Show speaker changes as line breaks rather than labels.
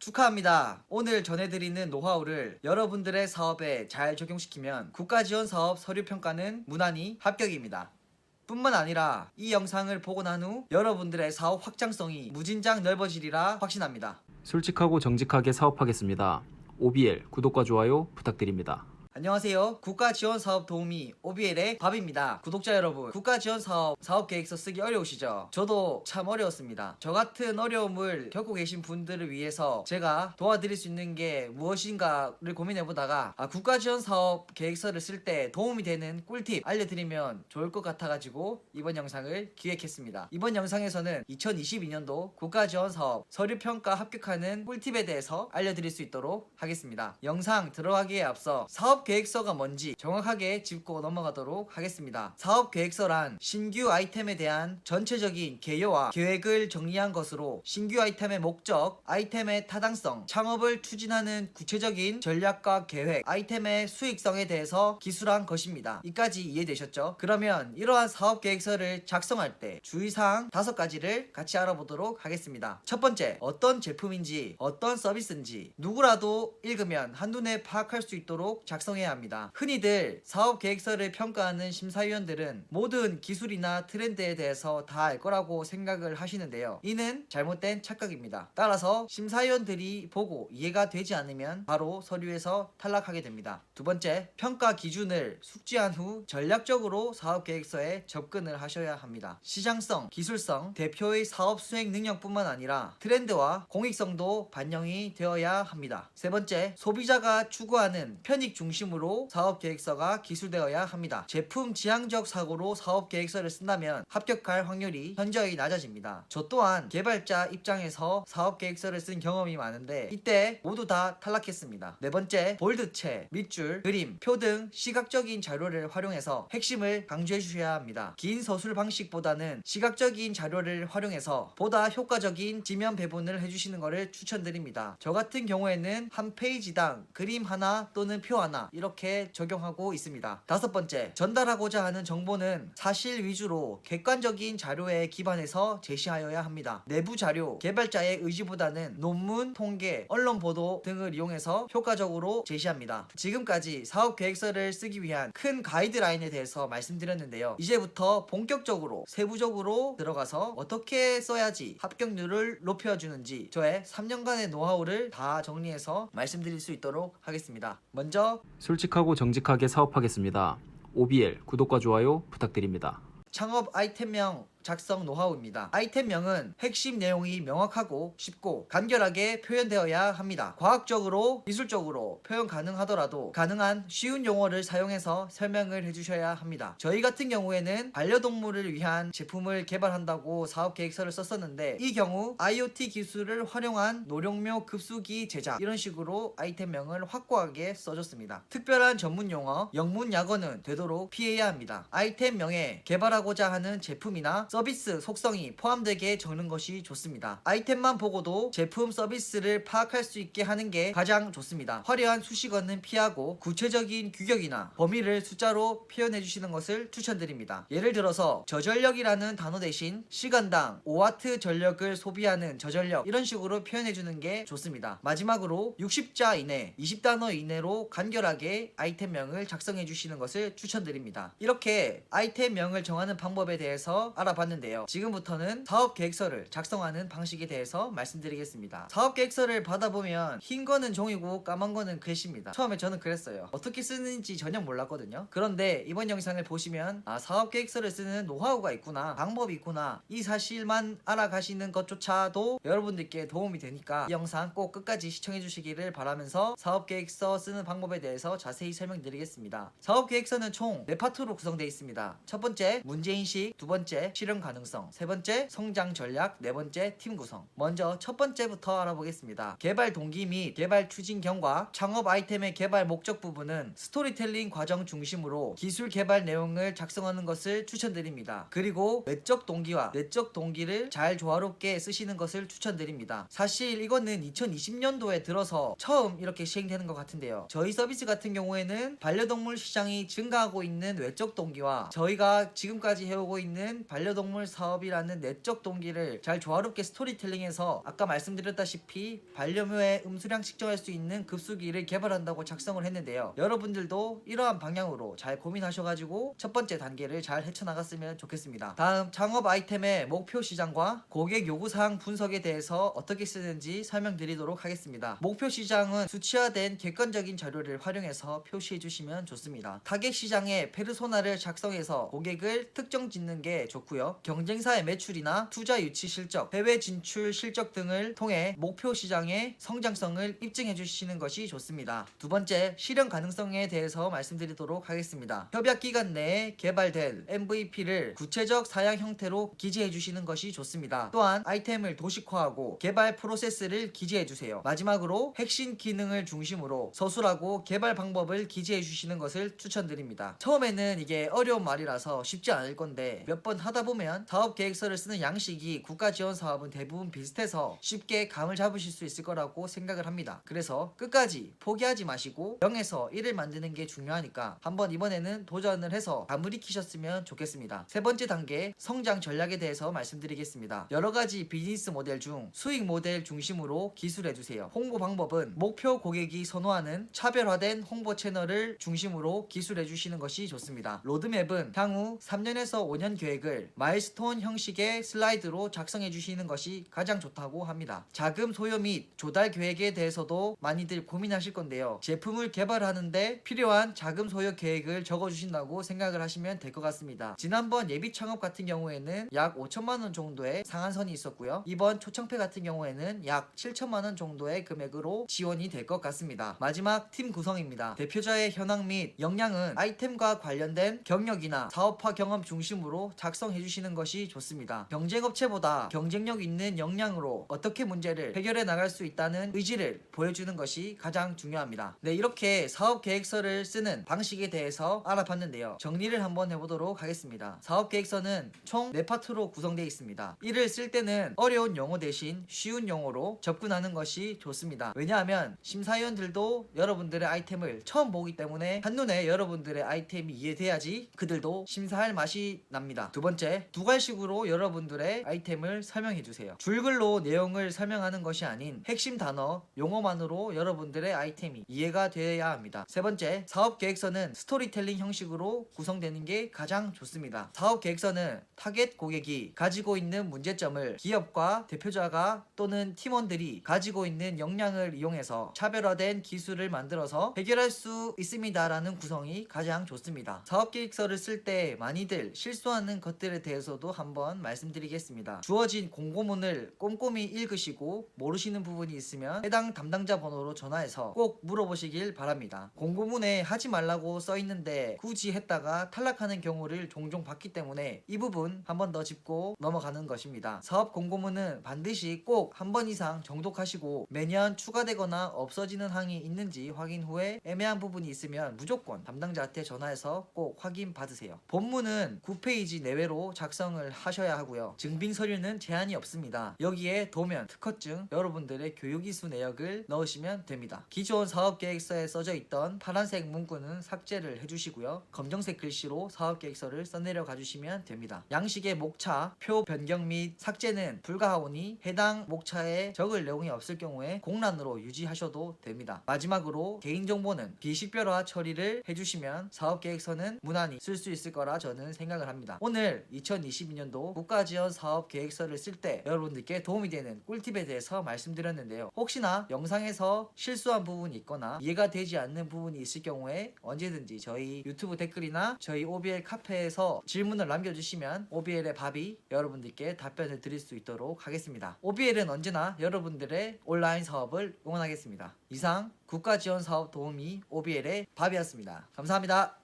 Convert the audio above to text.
축하합니다. 오늘 전해드리는 노하우를 여러분들의 사업에 잘 적용시키면 국가 지원 사업 서류 평가는 무난히 합격입니다. 뿐만 아니라 이 영상을 보고 난 후 여러분들의 사업 확장성이 무진장 넓어지리라 확신합니다.
솔직하고 정직하게 사업하겠습니다. OBL 구독과 좋아요 부탁드립니다.
안녕하세요. 국가지원사업 도우미 OBL의 밥입니다. 구독자 여러분, 국가지원사업 사업계획서 쓰기 어려우시죠? 저도 참 어려웠습니다. 저 같은 어려움을 겪고 계신 분들을 위해서 제가 도와드릴 수 있는 게 무엇인가를 고민해보다가 아, 국가지원사업 계획서를 쓸 때 도움이 되는 꿀팁 알려드리면 좋을 것 같아가지고 이번 영상을 기획했습니다. 이번 영상에서는 2022년도 국가지원사업 서류평가 합격하는 꿀팁에 대해서 알려드릴 수 있도록 하겠습니다. 영상 들어가기에 앞서 사업 계획서가 뭔지 정확하게 짚고 넘어가도록 하겠습니다. 사업 계획서란 신규 아이템에 대한 전체적인 개요와 계획을 정리한 것으로 신규 아이템의 목적, 아이템의 타당성, 창업을 추진하는 구체적인 전략과 계획, 아이템의 수익성에 대해서 기술한 것입니다. 이까지 이해되셨죠? 그러면 이러한 사업 계획서를 작성할 때 주의사항 다섯 가지를 같이 알아보도록 하겠습니다. 첫 번째, 어떤 제품인지, 어떤 서비스인지 누구라도 읽으면 한눈에 파악할 수 있도록 작성 해야 합니다. 흔히들 사업 계획서를 평가하는 심사위원들은 모든 기술이나 트렌드에 대해서 다 알 거라고 생각을 하시는데요. 이는 잘못된 착각입니다. 따라서 심사위원들이 보고 이해가 되지 않으면 바로 서류에서 탈락하게 됩니다. 두 번째, 평가 기준을 숙지한 후 전략적으로 사업 계획서에 접근을 하셔야 합니다. 시장성, 기술성, 대표의 사업 수행 능력뿐만 아니라 트렌드와 공익성도 반영이 되어야 합니다. 세 번째, 소비자가 추구하는 편익 중심 으로 사업 계획서가 기술되어야 합니다. 제품 지향적 사고로 사업 계획서를 쓴다면 합격할 확률이 현저히 낮아집니다. 저 또한 개발자 입장에서 사업 계획서를 쓴 경험이 많은데 이때 모두 다 탈락했습니다. 네 번째, 볼드체, 밑줄, 그림, 표 등 시각적인 자료를 활용해서 핵심을 강조해 주셔야 합니다. 긴 서술 방식보다는 시각적인 자료를 활용해서 보다 효과적인 지면 배분을 해주시는 것을 추천드립니다. 저 같은 경우에는 한 페이지당 그림 하나 또는 표 하나 이렇게 적용하고 있습니다. 다섯 번째, 전달하고자 하는 정보는 사실 위주로 객관적인 자료에 기반해서 제시하여야 합니다. 내부 자료, 개발자의 의지보다는 논문, 통계, 언론 보도 등을 이용해서 효과적으로 제시합니다. 지금까지 사업 계획서를 쓰기 위한 큰 가이드라인에 대해서 말씀드렸는데요. 이제부터 본격적으로 세부적으로 들어가서 어떻게 써야지 합격률을 높여주는지 저의 3년간의 노하우를 다 정리해서 말씀드릴 수 있도록 하겠습니다. 먼저
솔직하고 정직하게 사업하겠습니다. OBL 구독과 좋아요 부탁드립니다.
창업 아이템명 작성 노하우입니다. 아이템명은 핵심 내용이 명확하고 쉽고 간결하게 표현되어야 합니다. 과학적으로, 기술적으로 표현 가능하더라도 가능한 쉬운 용어를 사용해서 설명을 해주셔야 합니다. 저희 같은 경우에는 반려동물을 위한 제품을 개발한다고 사업 계획서를 썼었는데 이 경우 IoT 기술을 활용한 노령묘 급수기 제작 이런 식으로 아이템명을 확고하게 써줬습니다. 특별한 전문 용어, 영문 약어는 되도록 피해야 합니다. 아이템명에 개발하고자 하는 제품이나 서비스 속성이 포함되게 적는 것이 좋습니다. 아이템만 보고도 제품 서비스를 파악할 수 있게 하는 게 가장 좋습니다. 화려한 수식어는 피하고 구체적인 규격이나 범위를 숫자로 표현해 주시는 것을 추천드립니다. 예를 들어서 저전력이라는 단어 대신 시간당 5와트 전력을 소비하는 저전력 이런 식으로 표현해 주는 게 좋습니다. 마지막으로 60자 이내, 20단어 이내로 간결하게 아이템명을 작성해 주시는 것을 추천드립니다. 이렇게 아이템명을 정하는 방법에 대해서 알아봤 봤는데요. 지금부터는 사업 계획서를 작성하는 방식에 대해서 말씀드리겠습니다. 사업 계획서를 받아보면 흰 거는 종이고 까만 거는 글씨입니다. 처음에 저는 그랬어요. 어떻게 쓰는지 전혀 몰랐거든요. 그런데 이번 영상을 보시면 아 사업 계획서를 쓰는 노하우가 있구나, 방법이 있구나 이 사실만 알아가시는 것조차도 여러분들께 도움이 되니까 이 영상 꼭 끝까지 시청해 주시기를 바라면서 사업 계획서 쓰는 방법에 대해서 자세히 설명드리겠습니다. 사업 계획서는 총 4파트로 구성되어 있습니다. 첫 번째 문제인식, 두 번째 실현 가능성, 세 번째 성장 전략, 네 번째 팀 구성. 먼저 첫 번째부터 알아보겠습니다. 개발 동기 및 개발 추진 경과 창업 아이템의 개발 목적 부분은 스토리텔링 과정 중심으로 기술 개발 내용을 작성하는 것을 추천드립니다. 그리고 외적 동기와 내적 동기를 잘 조화롭게 쓰시는 것을 추천드립니다. 사실 이거는 2020년도에 들어서 처음 이렇게 시행되는 것 같은데요. 저희 서비스 같은 경우에는 반려동물 시장이 증가하고 있는 외적 동기와 저희가 지금까지 해오고 있는 반려동물 반려동물 사업이라는 내적 동기를 잘 조화롭게 스토리텔링해서 아까 말씀드렸다시피 반려묘의 음수량 측정할 수 있는 급수기를 개발한다고 작성을 했는데요. 여러분들도 이러한 방향으로 잘 고민하셔가지고 첫 번째 단계를 잘 헤쳐나갔으면 좋겠습니다. 다음 창업 아이템의 목표 시장과 고객 요구사항 분석에 대해서 어떻게 쓰는지 설명드리도록 하겠습니다. 목표 시장은 수치화된 객관적인 자료를 활용해서 표시해 주시면 좋습니다. 타겟 시장의 페르소나를 작성해서 고객을 특정 짓는 게 좋고요. 경쟁사의 매출이나 투자 유치 실적, 해외 진출 실적 등을 통해 목표 시장의 성장성을 입증해 주시는 것이 좋습니다. 두 번째, 실현 가능성에 대해서 말씀드리도록 하겠습니다. 협약 기간 내에 개발된 MVP를 구체적 사양 형태로 기재해 주시는 것이 좋습니다. 또한 아이템을 도식화하고 개발 프로세스를 기재해 주세요. 마지막으로 핵심 기능을 중심으로 서술하고 개발 방법을 기재해 주시는 것을 추천드립니다. 처음에는 이게 어려운 말이라서 쉽지 않을 건데 몇 번 하다 보면 사업 계획서를 쓰는 양식이 국가 지원 사업은 대부분 비슷해서 쉽게 감을 잡으실 수 있을 거라고 생각을 합니다. 그래서 끝까지 포기하지 마시고 0에서 1을 만드는 게 중요하니까 한번 이번에는 도전을 해서 감을 익히셨으면 좋겠습니다. 세 번째 단계 성장 전략에 대해서 말씀드리겠습니다. 여러 가지 비즈니스 모델 중 수익 모델 중심으로 기술해 주세요. 홍보 방법은 목표 고객이 선호하는 차별화된 홍보 채널을 중심으로 기술해 주시는 것이 좋습니다. 로드맵은 향후 3년에서 5년 계획을 마일스톤 형식의 슬라이드로 작성해 주시는 것이 가장 좋다고 합니다. 자금 소요 및 조달 계획에 대해서도 많이들 고민하실 건데요. 제품을 개발하는데 필요한 자금 소요 계획을 적어 주신다고 생각을 하시면 될 것 같습니다. 지난번 예비 창업 같은 경우에는 약 5천만 원 정도의 상한선이 있었고요. 이번 초창패 같은 경우에는 약 7천만 원 정도의 금액으로 지원이 될 것 같습니다. 마지막 팀 구성입니다. 대표자의 현황 및 역량은 아이템과 관련된 경력이나 사업화 경험 중심으로 작성해 주시 는 것이 좋습니다. 경쟁업체보다 경쟁력 있는 역량으로 어떻게 문제를 해결해 나갈 수 있다는 의지를 보여주는 것이 가장 중요합니다. 네, 이렇게 사업 계획서를 쓰는 방식에 대해서 알아봤는데요. 정리를 한번 해보도록 하겠습니다. 사업 계획서는 총 4파트로 구성되어 있습니다. 이를 쓸 때는 어려운 용어 대신 쉬운 용어로 접근하는 것이 좋습니다. 왜냐하면 심사위원들도 여러분들의 아이템을 처음 보기 때문에 한눈에 여러분들의 아이템이 이해돼야지 그들도 심사할 맛이 납니다. 두 번째, 두괄식으로 여러분들의 아이템을 설명해 주세요. 줄글로 내용을 설명하는 것이 아닌 핵심 단어, 용어만으로 여러분들의 아이템이 이해가 되어야 합니다. 세 번째, 사업 계획서는 스토리텔링 형식으로 구성되는 게 가장 좋습니다. 사업 계획서는 타겟 고객이 가지고 있는 문제점을 기업과 대표자가 또는 팀원들이 가지고 있는 역량을 이용해서 차별화된 기술을 만들어서 해결할 수 있습니다라는 구성이 가장 좋습니다. 사업 계획서를 쓸 때 많이들 실수하는 것들에 대해 서도 한번 말씀드리겠습니다. 주어진 공고문을 꼼꼼히 읽으시고 모르시는 부분이 있으면 해당 담당자 번호로 전화해서 꼭 물어보시길 바랍니다. 공고문에 하지 말라고 써 있는데 굳이 했다가 탈락하는 경우를 종종 봤기 때문에 이 부분 한번 더 짚고 넘어가는 것입니다. 사업 공고문은 반드시 꼭 한 번 이상 정독하시고 매년 추가되거나 없어지는 항이 있는지 확인 후에 애매한 부분이 있으면 무조건 담당자한테 전화해서 꼭 확인 받으세요. 본문은 9페이지 내외로 작성을 하셔야 하고요. 증빙 서류는 제한이 없습니다. 여기에 도면, 특허증, 여러분들의 교육이수 내역을 넣으시면 됩니다. 기존 사업계획서에 써져 있던 파란색 문구는 삭제를 해주시고요. 검정색 글씨로 사업계획서를 써내려 가주시면 됩니다. 양식의 목차, 표 변경 및 삭제는 불가하오니 해당 목차에 적을 내용이 없을 경우에 공란으로 유지하셔도 됩니다. 마지막으로 개인정보는 비식별화 처리를 해주시면 사업계획서는 무난히 쓸 수 있을 거라 저는 생각을 합니다. 오늘 2022년도 국가지원 사업 계획서를 쓸 때 여러분들께 도움이 되는 꿀팁에 대해서 말씀드렸는데요. 혹시나 영상에서 실수한 부분이 있거나 이해가 되지 않는 부분이 있을 경우에 언제든지 저희 유튜브 댓글이나 저희 OBL 카페에서 질문을 남겨주시면 OBL의 밥이 여러분들께 답변을 드릴 수 있도록 하겠습니다. OBL은 언제나 여러분들의 온라인 사업을 응원하겠습니다. 이상 국가지원사업 도우미 OBL의 밥이었습니다. 감사합니다.